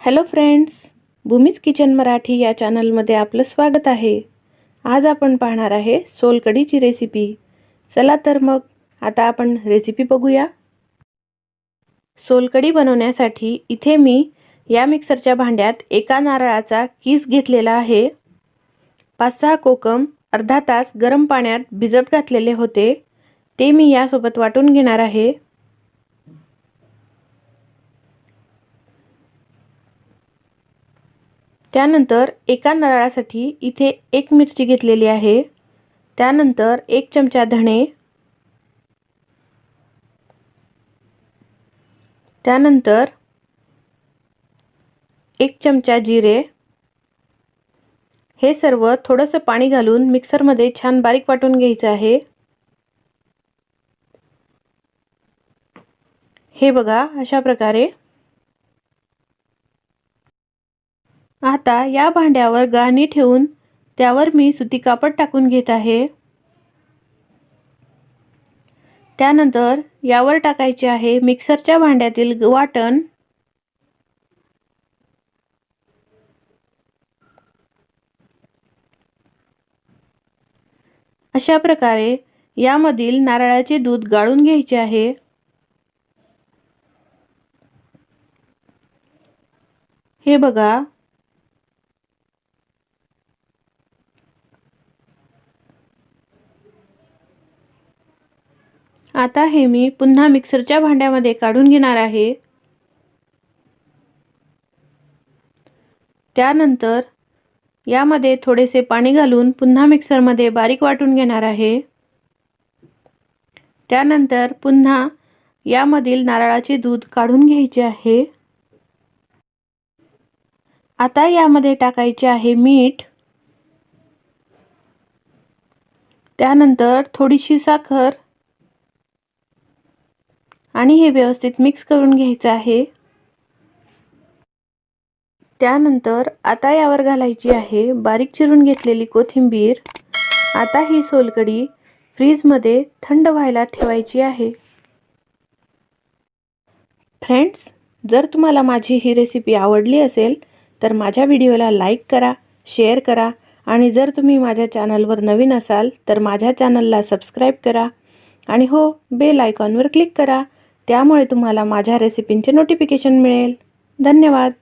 Hello friends Bhumi's kitchen Marathi या चॅनलमध्ये आपलं स्वागत आहे. आज आपण पाहणार आहे सोलकढीची रेसिपी चला तर मग आता आपण रेसिपी बघूया. सोलकढी बनवण्यासाठी इथे मी या मिक्सरच्या भांड्यात एका नारळाचा किस घेतलेला आहे. पाच सहा कोकम अर्धा तास गरम पाण्यात भिजत घातलेले होते. ते मी यासोबत वाटून घेणार आहे. त्यानंतर एका नारळासाठी इथे एक मिरची घेतलेली आहे. त्यानंतर एक चमचा धणे. त्यानंतर एक चमचा जिरे. हे सर्व थोडंसं पाणी घालून मिक्सरमध्ये छान बारीक वाटून घ्यायचं आहे. हे बघा अशा प्रकारे आता या भांड्यावर गाणी ठेवून त्यावर मी सुती कापड टाकून घेत आहे. त्यानंतर यावर टाकायचे आहे मिक्सरच्या भांड्यातील वाटण. अशा प्रकारे यामधील नारळाचे दूध गाळून घ्यायचे आहे. हे बघा आता हे मी पुन्हा मिक्सरच्या भांड्यामध्ये काढून घेणार आहे. त्यानंतर यामध्ये थोडेसे पाणी घालून पुन्हा मिक्सरमध्ये बारीक वाटून घेणार आहे. त्यानंतर पुन्हा यामधील नारळाचे दूध काढून घ्यायचे आहे. आता यामध्ये टाकायचे आहे मीठ. त्यानंतर थोडीशी साखर. आणि हे व्यवस्थित मिक्स करून घ्यायचं आहे. त्यानंतर आता यावर घालायची आहे बारीक चिरून घेतलेली कोथिंबीर. आता ही सोलकडी फ्रीजमध्ये थंड व्हायला ठेवायची आहे. फ्रेंड्स जर तुम्हाला माझी ही रेसिपी आवडली असेल तर माझ्या व्हिडिओला लाईक करा शेअर करा आणि जर तुम्ही माझ्या चॅनलवर नवीन असाल तर माझ्या चॅनलला सबस्क्राईब करा आणि हो बेल आयकॉनवर क्लिक करा. त्यामुळे तुम्हाला माझ्या रेसिपींचे नोटिफिकेशन मिळेल. धन्यवाद.